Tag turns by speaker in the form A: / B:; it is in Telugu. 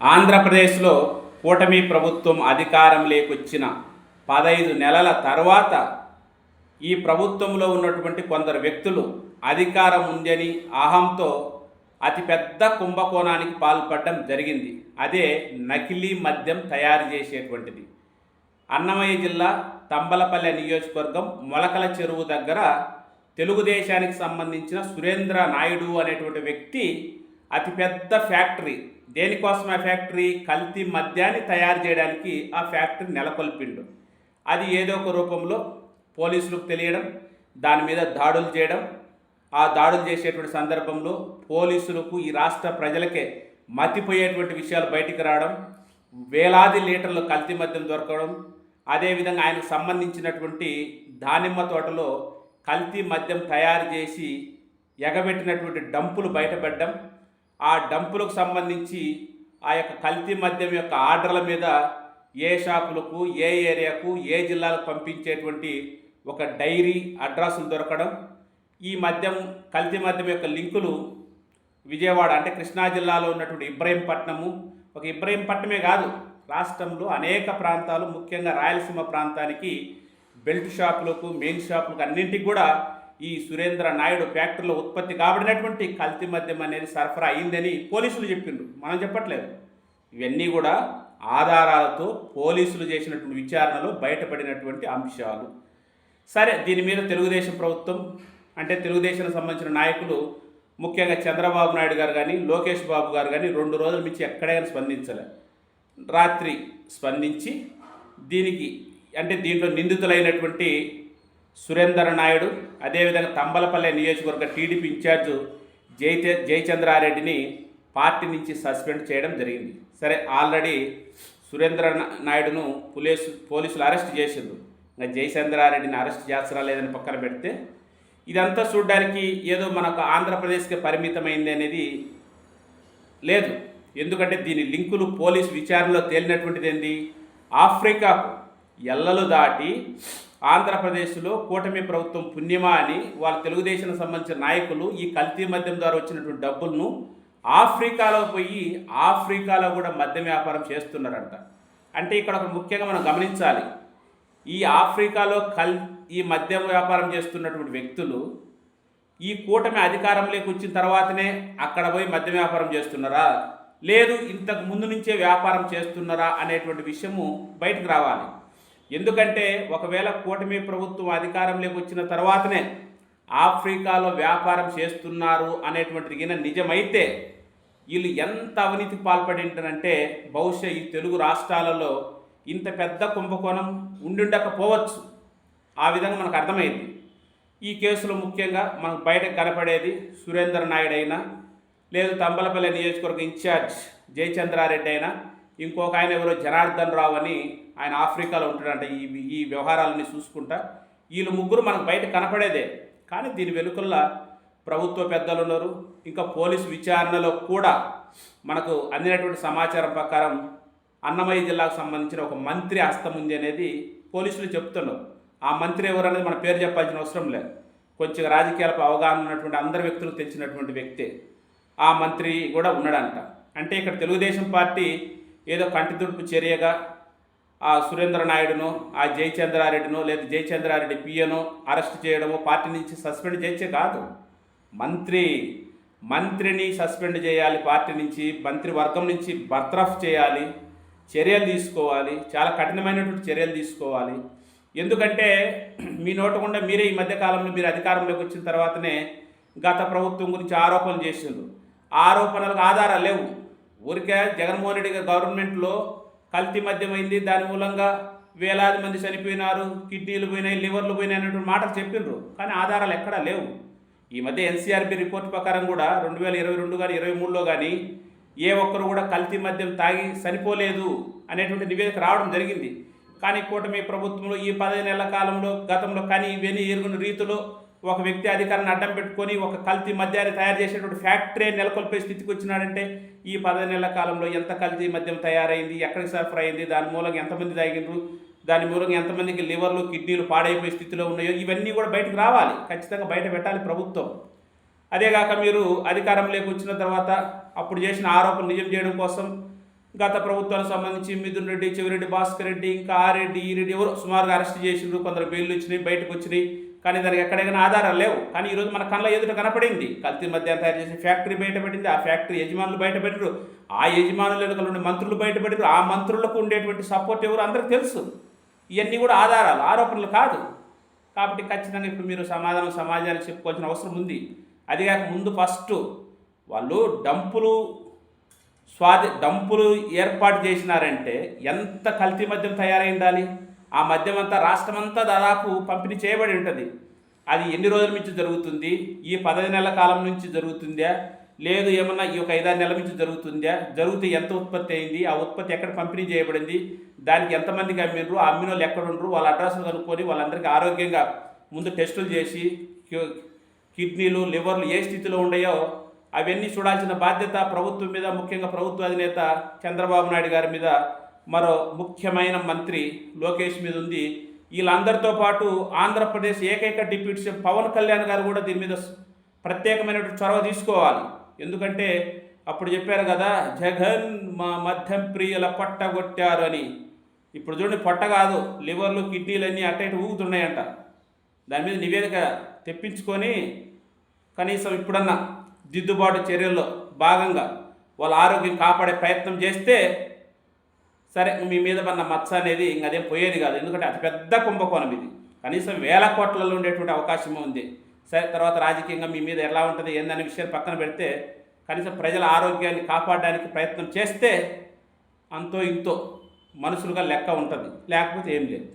A: ఆంధ్రప్రదేశ్లో కూటమి ప్రభుత్వం అధికారం లేకొచ్చిన పదహైదు నెలల తర్వాత ఈ ప్రభుత్వంలో ఉన్నటువంటి కొందరు వ్యక్తులు అధికారం ఉందని అహంతో అతిపెద్ద కుంభకోణానికి పాల్పడడం జరిగింది. అదే నకిలీ మద్యం తయారు చేసేటువంటిది. అన్నమయ్య జిల్లా తంబలపల్లె నియోజకవర్గం మొలకల చెరువు దగ్గర తెలుగుదేశానికి సంబంధించిన సురేంద్ర నాయుడు అనేటువంటి వ్యక్తి అతిపెద్ద ఫ్యాక్టరీ. దేనికోసం ఆ ఫ్యాక్టరీ? కల్తీ మద్యాన్ని తయారు చేయడానికి ఆ ఫ్యాక్టరీ నెలకొల్పిండు. అది ఏదో ఒక రూపంలో పోలీసులకు తెలియడం దాని మీద దాడులు చేయడం ఆ దాడులు చేసేటువంటి సందర్భంలో పోలీసులకు ఈ రాష్ట్ర ప్రజలకే మతిపోయేటువంటి విషయాలు బయటికి రావడం వేలాది లీటర్లు కల్తీ మద్యం దొరకడం అదేవిధంగా ఆయనకు సంబంధించినటువంటి దానిమ్మ తోటలో కల్తీ మద్యం తయారు చేసి ఎగబెట్టినటువంటి డంపులు బయటపడడం ఆ డంపులకు సంబంధించి ఆ యొక్క కల్తీ మద్యం యొక్క ఆర్డర్ల మీద ఏ షాపులకు ఏ ఏరియాకు ఏ జిల్లాలకు పంపించేటువంటి ఒక డైరీ అడ్రస్లు దొరకడం ఈ మద్యం కల్తీ మద్యం యొక్క లింకులు విజయవాడ అంటే కృష్ణా జిల్లాలో ఉన్నటువంటి ఇబ్రహీంపట్నము. ఒక ఇబ్రహీంపట్నమే కాదు రాష్ట్రంలో అనేక ప్రాంతాలు ముఖ్యంగా రాయలసీమ ప్రాంతానికి బెల్ట్ షాపులకు మెయిన్ షాపులకు అన్నింటికి కూడా ఈ సురేంద్ర నాయుడు ఫ్యాక్టరీలో ఉత్పత్తి కాబడినటువంటి కల్తీ మద్యం అనేది సరఫరా అయిందని పోలీసులు చెప్పిండ్రు. మనం చెప్పట్లేదు. ఇవన్నీ కూడా ఆధారాలతో పోలీసులు చేసినటువంటి విచారణలో బయటపడినటువంటి అంశాలు. సరే దీని మీద తెలుగుదేశం ప్రభుత్వం అంటే తెలుగుదేశానికి సంబంధించిన నాయకులు ముఖ్యంగా చంద్రబాబు నాయుడు గారు కానీ లోకేష్ బాబు గారు కానీ రెండు రోజుల నుంచి ఎక్కడైనా స్పందించలే. రాత్రి స్పందించి దీనికి అంటే దీంట్లో నిందితులైనటువంటి సురేందర్ నాయుడు అదేవిధంగా తంబలపల్లె నియోజకవర్గ టీడీపీ ఇన్ఛార్జు జైతే జయచంద్రారెడ్డిని పార్టీ నుంచి సస్పెండ్ చేయడం జరిగింది. సరే ఆల్రెడీ సురేంద్ర నాయుడును పోలీసు పోలీసులు అరెస్ట్ చేసిండ్రు. ఇంకా జయచంద్రారెడ్డిని అరెస్ట్ చేస్తారా లేదని పక్కన పెడితే ఇదంతా చూడడానికి ఏదో మనకు ఆంధ్రప్రదేశ్కి పరిమితమైంది అనేది లేదు. ఎందుకంటే దీని లింకులు పోలీస్ విచారణలో తేలినటువంటిది ఏంది? ఆఫ్రికాకు ఎల్లలు దాటి ఆంధ్రప్రదేశ్లో కూటమి ప్రభుత్వం పుణ్యమా అని వాళ్ళ తెలుగుదేశానికి సంబంధించిన నాయకులు ఈ కల్తీ మద్యం ద్వారా వచ్చినటువంటి డబ్బులను ఆఫ్రికాలో పోయి ఆఫ్రికాలో కూడా మద్యం వ్యాపారం చేస్తున్నారంట. అంటే ఇక్కడ ఒక ముఖ్యంగా మనం గమనించాలి. ఈ ఆఫ్రికాలో కల్ ఈ మద్యం వ్యాపారం చేస్తున్నటువంటి వ్యక్తులు ఈ కూటమి అధికారంలోకి వచ్చిన తర్వాతనే అక్కడ పోయి మద్యం వ్యాపారం చేస్తున్నారా? లేదు ఇంతకు ముందు నుంచే వ్యాపారం చేస్తున్నారా అనేటువంటి విషయము బయటకు రావాలి. ఎందుకంటే ఒకవేళ కూటమి ప్రభుత్వం అధికారంలోకి వచ్చిన తర్వాతనే ఆఫ్రికాలో వ్యాపారం చేస్తున్నారు అనేటువంటిది గిన నిజమైతే వీళ్ళు ఎంత అవినీతికి పాల్పడింటారంటే బహుశా ఈ తెలుగు రాష్ట్రాలలో ఇంత పెద్ద కుంభకోణం ఉండుండకపోవచ్చు. ఆ విధంగా మనకు అర్థమైంది. ఈ కేసులో ముఖ్యంగా మనకు బయటకు కనపడేది సురేందర్ నాయుడు అయినా లేదు తంబలపల్లి నియోజకవర్గ ఇన్ఛార్జ్ జయచంద్రారెడ్డి అయినా ఇంకొక ఆయన ఎవరో జనార్దన్ రావు అని ఆయన ఆఫ్రికాలో ఉంటాడంట. ఈ ఈ వ్యవహారాలని చూసుకుంటా వీళ్ళు ముగ్గురు మనకు బయట కనపడేదే. కానీ దీని వెనుకల్లా ప్రభుత్వ పెద్దలు ఉన్నారు. ఇంకా పోలీసు విచారణలో కూడా మనకు అందినటువంటి సమాచారం ప్రకారం అన్నమయ్య జిల్లాకు సంబంధించిన ఒక మంత్రి హస్తం ఉంది అనేది పోలీసులు చెప్తున్నారు. ఆ మంత్రి ఎవరనేది మన పేరు చెప్పాల్సిన అవసరం లేదు కొంచెం రాజకీయాలపై అవగాహన ఉన్నటువంటి అందరి వ్యక్తులకు తెలిసినటువంటి వ్యక్తే ఆ మంత్రి కూడా ఉన్నాడంట. అంటే ఇక్కడ తెలుగుదేశం పార్టీ ఏదో కంటితుడుపు చర్యగా ఆ సురేంద్ర నాయుడును ఆ జయచంద్రారెడ్డినో లేదా జయచంద్రారెడ్డి పియనో అరెస్ట్ చేయడమో పార్టీ నుంచి సస్పెండ్ చేసే కాదు. మంత్రి మంత్రిని సస్పెండ్ చేయాలి పార్టీ నుంచి మంత్రి వర్గం నుంచి బర్తరఫ్ చేయాలి చర్యలు తీసుకోవాలి చాలా కఠినమైనటువంటి చర్యలు తీసుకోవాలి. ఎందుకంటే మీ నోటకుండా మీరే ఈ మధ్యకాలంలో మీరు అధికారంలోకి వచ్చిన తర్వాతనే గత ప్రభుత్వం గురించి ఆరోపణలు చేసిండ్రు. ఆరోపణలకు ఆధారాలు లేవు. ఊరికే జగన్మోహన్ రెడ్డి గవర్నమెంట్లో కల్తీ మద్యం అయింది దాని మూలంగా వేలాది మంది చనిపోయినారు. కిడ్నీలు పోయినాయి లివర్లు పోయినాయి అనేటువంటి మాటలు చెప్పిండ్రు కానీ ఆధారాలు ఎక్కడా లేవు. ఈ మధ్య ఎన్సీఆర్బి రిపోర్ట్ ప్రకారం కూడా రెండు వేల ఇరవై రెండు కానీ ఇరవై మూడులో కానీ ఏ ఒక్కరు కూడా కల్తీ మద్యం తాగి చనిపోలేదు అనేటువంటి నివేదిక రావడం జరిగింది. కానీ కూటమి ప్రభుత్వంలో ఈ పదిహేను నెలల కాలంలో గతంలో కానీ ఇవన్నీ ఎరుగున రీతిలో ఒక వ్యక్తి అధికారాన్ని అడ్డం పెట్టుకొని ఒక కల్తీ మద్యాన్ని తయారు చేసేటువంటి ఫ్యాక్టరీ నెలకొల్పే స్థితికి వచ్చినాడంటే ఈ పదహైదు నెలల కాలంలో ఎంత కల్తీ మద్యం తయారైంది ఎక్కడికి సరఫరా అయింది దాని మూలంగా ఎంతమంది తాగిండ్రు దాని మూలంగా ఎంతమందికి లివర్లు కిడ్నీలు పాడైపోయే స్థితిలో ఉన్నాయో ఇవన్నీ కూడా బయటకు రావాలి ఖచ్చితంగా బయట పెట్టాలి ప్రభుత్వం. అదేగాక మీరు అధికారంలోకి వచ్చిన తర్వాత అప్పుడు చేసిన ఆరోపణలు నిజం చేయడం కోసం గత ప్రభుత్వానికి సంబంధించి మిథున్ రెడ్డి చెవిరెడ్డి భాస్కర్ రెడ్డి ఇంకా ఆరెడ్డి ఈ రెడ్డి ఎవరు సుమారుగా అరెస్ట్ చేసిండ్రు కొందరు బెయిల్ వచ్చినాయి బయటకు వచ్చినాయి. కానీ దానికి ఎక్కడైనా ఆధారాలు లేవు. కానీ ఈరోజు మన కళ్ళ ఎదుట కనపడింది. కల్తీ మద్యాన్ని తయారు చేసే ఫ్యాక్టరీ బయటపడింది ఆ ఫ్యాక్టరీ యజమానులు బయటపడినారు ఆ యజమానుల వెనుక నుండి మంత్రులు బయటపడినారు ఆ మంత్రులకు ఉండేటువంటి సపోర్ట్ ఎవరు? అందరికీ తెలుసు. ఇవన్నీ కూడా ఆధారాలు ఆరోపణలు కాదు. కాబట్టి ఖచ్చితంగా ఇప్పుడు మీరు సమాధానం సమాజానికి చెప్పుకోవాల్సిన అవసరం ఉంది. అదిగాక ముందు ఫస్ట్ వాళ్ళు డంపులు స్వాధి డంపులు ఏర్పాటు చేసినారంటే ఎంత కల్తీ మద్యం తయారై ఉండాలి ఆ మద్యమంతా అంతా రాష్ట్రమంతా దాదాపు పంపిణీ చేయబడి ఉంటుంది. అది ఎన్ని రోజుల నుంచి జరుగుతుంది? ఈ పదహైదు నెలల కాలం నుంచి జరుగుతుందా? లేదు ఏమన్నా ఈ ఒక ఐదారు నెలల నుంచి జరుగుతుందా? జరిగితే ఎంత ఉత్పత్తి అయింది? ఆ ఉత్పత్తి ఎక్కడ పంపిణీ చేయబడింది? దానికి ఎంతమందికి అమ్మినరు ఆ అమ్మిన వాళ్ళు ఎక్కడ ఉండరు? వాళ్ళ అడ్రస్లు కనుక్కొని వాళ్ళందరికీ ఆరోగ్యంగా ముందు టెస్టులు చేసి కిడ్నీలు లివర్లు ఏ స్థితిలో ఉన్నాయో అవన్నీ చూడాల్సిన బాధ్యత ప్రభుత్వం మీద ముఖ్యంగా ప్రభుత్వ అధినేత చంద్రబాబు నాయుడు గారి మీద మరో ముఖ్యమైన మంత్రి లోకేష్ మీద ఉంది. వీళ్ళందరితో పాటు ఆంధ్రప్రదేశ్ ఏకైక డిప్యూటీ సీఎం పవన్ కళ్యాణ్ గారు కూడా దీని మీద ప్రత్యేకమైనటువంటి చొరవ తీసుకోవాలి. ఎందుకంటే అప్పుడు చెప్పారు కదా జగన్ మా మధ్యం ప్రియుల పట్టగొట్టారు అని. ఇప్పుడు చూడండి పొట్ట కాదు లివర్లు కిడ్నీలన్నీ అట్ట ఇటు ఊగుతున్నాయంట. దాని మీద నివేదిక తెప్పించుకొని కనీసం ఇప్పుడన్నా దిద్దుబాటు చర్యల్లో భాగంగా వాళ్ళ ఆరోగ్యం కాపాడే ప్రయత్నం చేస్తే సరే మీ మీద పన్న మచ్చ అనేది ఇంక అదేం పోయేది కాదు. ఎందుకంటే అతిపెద్ద కుంభకోణం ఇది. కనీసం వేల కోట్లలో ఉండేటువంటి అవకాశం ఉంది. సరే తర్వాత రాజకీయంగా మీ మీద ఎలా ఉంటుంది ఏందనే విషయాన్ని పక్కన పెడితే కనీసం ప్రజల ఆరోగ్యాన్ని కాపాడడానికి ప్రయత్నం చేస్తే అంతో ఇంతో మనుషులుగా లెక్క ఉంటుంది. లేకపోతే ఏం లేదు.